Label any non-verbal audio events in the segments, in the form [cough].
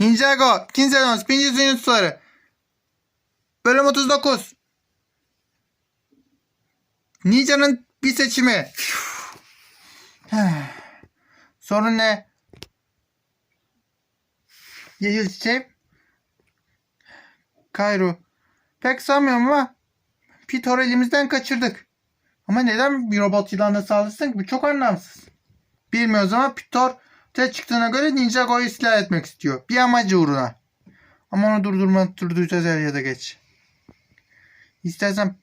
Ninjago. Kinselons. Pinci Yunusları. Bölüm 39. Ninja'nın bir seçimi. [sighs] Sorun ne? Yeşil çiçek. Kayru. Pek sanmıyorum ama Pitor elimizden kaçırdık. Ama neden bir robot yılanla saldırsın ki? Bu çok anlamsız. Bilmiyoruz ama Pitor te çıktığına göre Ninjago'yu silah etmek istiyor. Bir amacı uğruna. Ama onu durdurma durduracağız er ya da geç. İstersen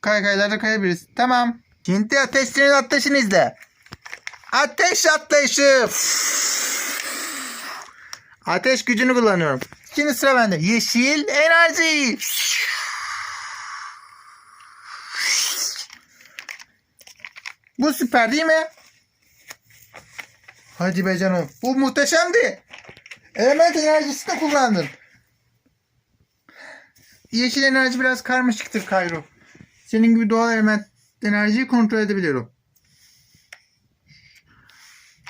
kaykaylarda kayabiliriz. Tamam. Şimdi ateşlerin atlayışını izle. Ateş atlayışı. Ateş gücünü kullanıyorum. Şimdi sıra bende. Yeşil enerji. Bu süper değil mi? Hadi be canım. Bu muhteşemdi. Element enerjisini kullandın. Yeşil enerji biraz karmaşıktır Kayro. Senin gibi doğal element enerjiyi kontrol edebiliyorum.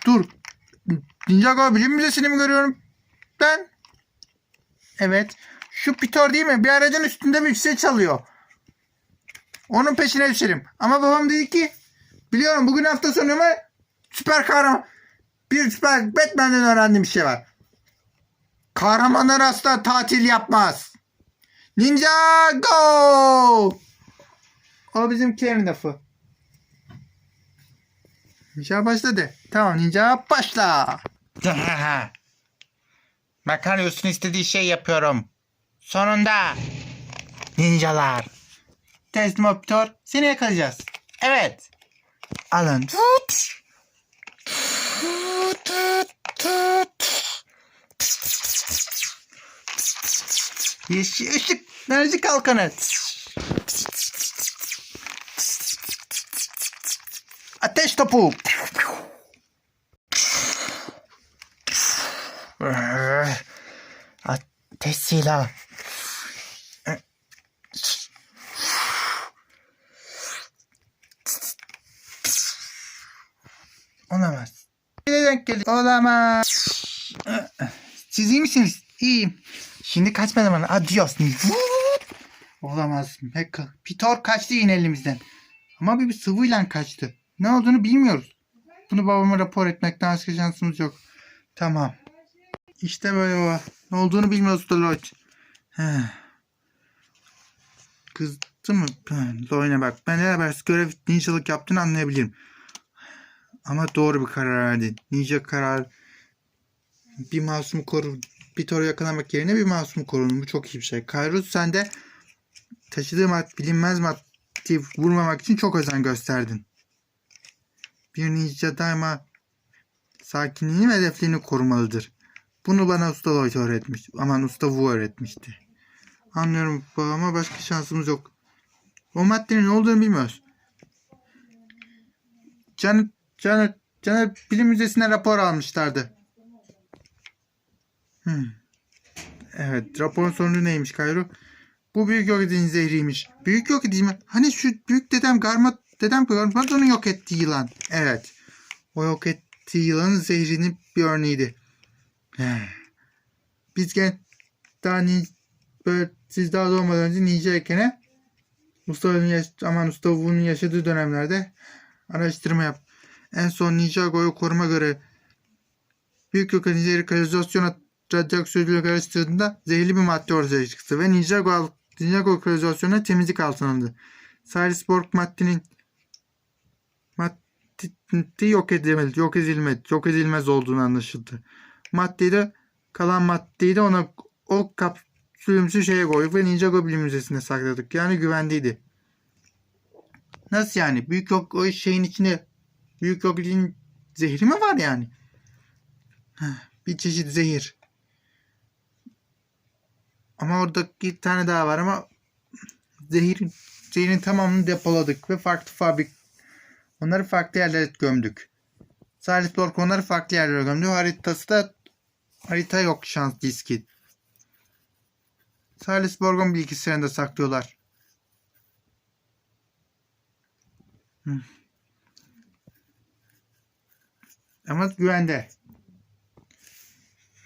Dur. Ninjago bilim müzesini mi görüyorum? Ben. Evet. Şu Pitor değil mi? Bir aracın üstünde bir şey çalıyor. Onun peşine düşelim. Ama babam dedi ki biliyorum bugün hafta sonu ama süper kahraman bir süper Batman'den öğrendiğim bir şey var. Kahramanlar asla tatil yapmaz. Ninja go! O bizim Karen'in lafı. Ninja başladı. Tamam ninja başla. [laughs] Makarios'un istediği şey yapıyorum. Sonunda. Ninjalar. Teslim ol Pitor. Seni yakalayacağız. Evet. Alın. Yeşil ışık. Enerji kalkanı. Ateş topu. Ateş silahı. Olamaz. Ne denk geliyor? Olamaz. Siz iyi misiniz? İyiyim. Şimdi kaçma zamanı. Adios. Olamaz. Hacker. Pitor kaçtı yine elimizden. Ama bir, bir sıvıyla kaçtı. Ne olduğunu bilmiyoruz. Bunu babama rapor etmekten başka şansımız yok. Tamam. İşte böyle baba. Ne olduğunu bilmiyoruz Deloitte. Kızdı mı? Loyne bak. Ben eğer ben görev ninjalık yaptığını anlayabilirim. Ama doğru bir karar verdin. Ninja karar bir masumu koru. Bir toru yakalamak yerine bir masumu korun. Bu çok iyi bir şey. Kairus sen de taşıdığı mad bilinmez maddeyi vurmamak için çok özen gösterdin. Bir ninja daima sakinliğini ve hedeflerini korumalıdır. Bunu bana Usta Lloyd öğretmiş. Aman Usta Wu öğretmişti. Anlıyorum ama başka şansımız yok. O maddenin ne olduğunu bilmiyoruz. Can, Can, Caner Bilim Müzesi'ne rapor almışlardı. Hmm. Evet raporun sonucu neymiş Kayro? Bu büyük yok edicinin zehriymiş. Büyük yok edici mi? Hani şu büyük dedem Garmat dedem Garmadon'u yok ettiği yılan. Evet. O yok ettiği yılanın zehrinin bir örneğiydi. Biz gel daha ni, böyle, siz daha doğmadan önce Ninja Eken'e Mustafa'nın yaş, aman Mustafa Wu'nun yaşadığı dönemlerde araştırma yap. En son Ninjago'yu koruma göre büyük zehri kanalizasyona radyaksiyonuyla karıştırdığında zehirli bir madde ortaya çıktı ve Ninjago, Ninjago kanalizasyonuna temizlik altına alındı. Salisborg maddenin madde yok edilmedi, yok edilmedi, yok edilmez olduğunu anlaşıldı. Maddeyi de kalan maddeyi de ona o kapsülümsü şeye koyduk ve Ninjago Bilim Müzesi'nde sakladık. Yani güvendeydi. Nasıl yani? Büyük yok o şeyin içinde büyük yoklin zehri mi var yani? Heh, bir çeşit zehir. Ama orada bir tane daha var ama zehir, zehirin tamamını depoladık ve farklı fabrik onları farklı yerlere gömdük. Salisborg onları farklı yerlere gömdü. Haritası da harita yok şans diski. Salisborg'un bilgisayarında saklıyorlar. Hı. Ama güvende.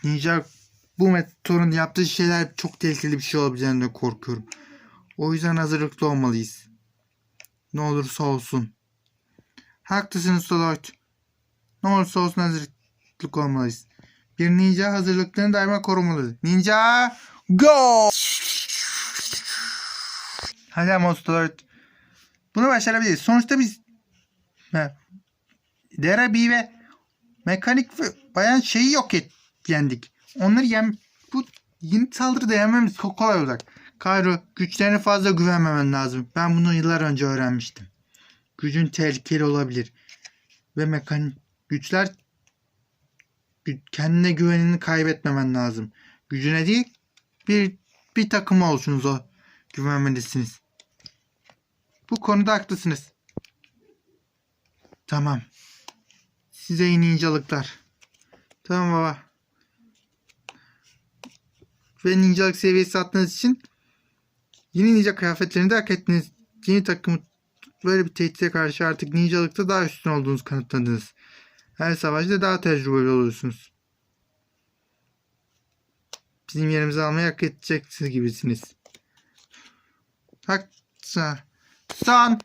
Ninja bu meteorun yaptığı şeyler çok tehlikeli bir şey olabileceğinden korkuyorum. O yüzden hazırlıklı olmalıyız. Ne olursa olsun. Haklısınız Soloid. Ne olursa olsun hazırlıklı olmalıyız. Bir ninja hazırlıklarını daima korumalı. Ninja go! Hadi ama Soloid. Bunu başarabiliriz. Sonuçta biz. Derabi ve mekanik ve bayan şeyi yok et yendik. Onları yem bu yeni saldırıda yenmemiz çok kolay olacak. Kayro güçlerine fazla güvenmemen lazım. Ben bunu yıllar önce öğrenmiştim. Gücün tehlikeli olabilir. Ve mekanik güçler gü- kendine güvenini kaybetmemen lazım. Gücüne değil bir bir takım olsunuz o güvenmelisiniz. Bu konuda haklısınız. Tamam. Size iyi ninjalıklar. Tamam baba. Ve ninjalık seviyesi attığınız için yeni ninja kıyafetlerini de hak ettiniz. Yeni takımı böyle bir tehdide karşı artık ninjalıkta daha üstün olduğunuzu kanıtladınız. Her savaşta daha tecrübeli oluyorsunuz. Bizim yerimizi almayı hak edeceksiniz gibisiniz. Hak... Son.